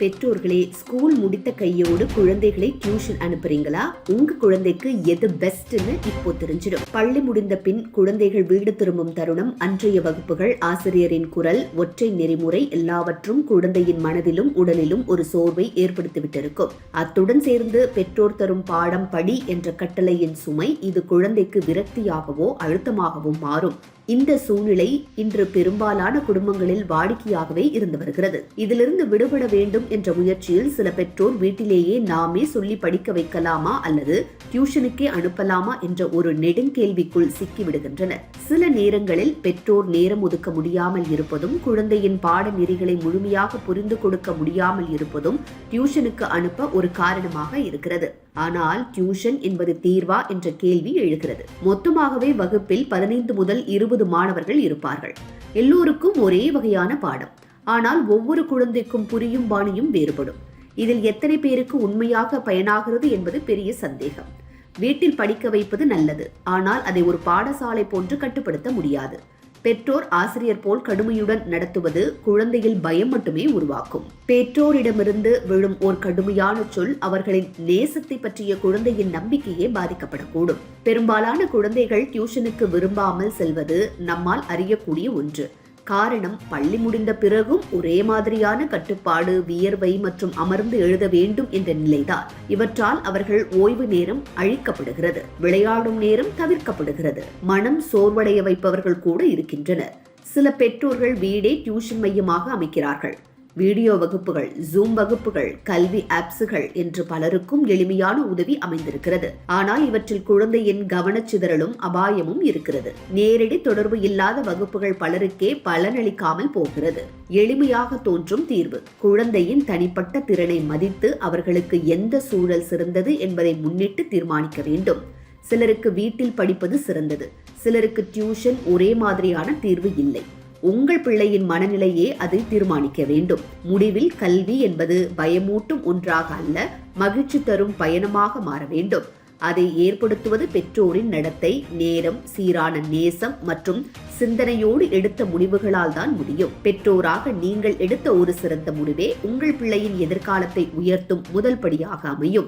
பெற்றோர்களே ஸ்கூல் முடித்த கையோடு குழந்தைகளை டியூஷன் அனுப்புறீங்களா? உங்க குழந்தைக்கு எது பெஸ்ட்னு இப்போ தெரிஞ்சிடும். பள்ளி முடிந்த பின் குழந்தைகள் வீடு திரும்பும் தருணம் அன்றைய வகுப்புகள் ஆசிரியரின் குரல் ஒற்றை நெறிமுறை எல்லாவற்றும் குழந்தையின் மனதிலும் உடலிலும் ஒரு சோர்வை ஏற்படுத்திவிட்டிருக்கும். அத்துடன் சேர்ந்து பெற்றோர் தரும் பாடம் படி என்ற கட்டளையின் சுமை இது குழந்தைக்கு விரக்தியாகவோ அழுத்தமாகவும் மாறும். இந்த சூழ்நிலை இன்று பெரும்பாலான குடும்பங்களில் வாடிக்கையாகவே இருந்து வருகிறது. இதிலிருந்து விடுபட வேண்டும் என்ற முயற்சியில் சில பெற்றோர் வீட்டிலேயே நாமே சொல்லி படிக்க வைக்கலாமா அல்லது டியூஷனுக்கே அனுப்பலாமா என்ற ஒரு நெடுங்கேள்விக்குள் சிக்கிவிடுகின்றனர். சில நேரங்களில் பெற்றோர் நேரம் ஒதுக்க முடியாமல் இருப்பதும் குழந்தையின் பாடநெறிகளை முழுமையாக புரிந்து கொடுக்க முடியாமல் இருப்பதும் டியூஷனுக்கு அனுப்ப ஒரு காரணமாக இருக்கிறது. ஆனால் டியூஷன் என்பது தீர்வா என்ற கேள்வி எழுகிறது. மொத்தமாகவே வகுப்பில் பதினைந்து முதல் இருபது மாணவர்கள் இருப்பார்கள். எல்லோருக்கும் ஒரே வகையான பாடம். ஆனால் ஒவ்வொரு குழந்தைக்கும் புரியும் பாணியும் வேறுபடும். இதில் எத்தனை பேருக்கு உண்மையாக பயனாகிறது என்பது பெரிய சந்தேகம். வீட்டில் படிக்க வைப்பது நல்லது ஆனால் அதை ஒரு பாடசாலை போன்று கட்டுப்படுத்த முடியாது. பெற்றோர் ஆசிரியர் போல் கடுமையுடன் நடத்துவது குழந்தையில் பயம் மட்டுமே உருவாக்கும். பெற்றோரிடமிருந்து விழும் ஓர் கடுமையான சொல் அவர்களின் நேசத்தை பற்றிய குழந்தையின் நம்பிக்கையே பாதிக்கப்படக்கூடும். பெரும்பாலான குழந்தைகள் டியூஷனுக்கு விரும்பாமல் செல்வது நம்மால் அறியக்கூடிய ஒன்று. காரணம் பள்ளி முடிந்த பிறகும் ஒரே மாதிரியான கட்டுப்பாடு வியர்வை மற்றும் அமர்ந்து எழுத வேண்டும் என்ற நிலைதான். இவற்றால் அவர்கள் ஓய்வு நேரம் அழிக்கப்படுகிறது விளையாடும் நேரம் தவிர்க்கப்படுகிறது மனம் சோர்வடைய வைப்பவர்கள் கூட இருக்கின்றனர். சில பெற்றோர்கள் வீடே டியூஷன் மையமாக அமைக்கிறார்கள். வீடியோ வகுப்புகள் ஜூம் வகுப்புகள் கல்வி ஆப்ஸுகள் என்று பலருக்கும் எளிமையான உதவி அமைந்திருக்கிறது. ஆனால் இவற்றில் குழந்தையின் கவனச்சிதறலும் அபாயமும் இருக்கிறது. நேரடி தொடர்பு இல்லாத வகுப்புகள் பலருக்கே பலனளிக்காமல் போகிறது. எளிமையாக தோன்றும் தீர்வு. குழந்தையின் தனிப்பட்ட திறனை மதித்து அவர்களுக்கு எந்த சூழல் சிறந்தது என்பதை முன்னிட்டு தீர்மானிக்க வேண்டும். சிலருக்கு வீட்டில் படிப்பது சிறந்தது. சிலருக்கு டியூஷன் ஒரே மாதிரியான தீர்வு இல்லை. உங்கள் பிள்ளையின் மனநிலையே அதை தீர்மானிக்க வேண்டும். முடிவில் கல்வி என்பது பயமூட்டும் ஒன்றாக அல்ல மகிழ்ச்சி தரும் பயணமாக மாற வேண்டும். அதை ஏற்படுத்துவது பெற்றோரின் நடத்தை நேரம் சீரான நேசம் மற்றும் சிந்தனையோடு எடுத்த முடிவுகளால் தான் முடியும். பெற்றோராக நீங்கள் எடுத்த ஒரு சிறந்த முடிவே உங்கள் பிள்ளையின் எதிர்காலத்தை உயர்த்தும் முதல் படியாக அமையும்.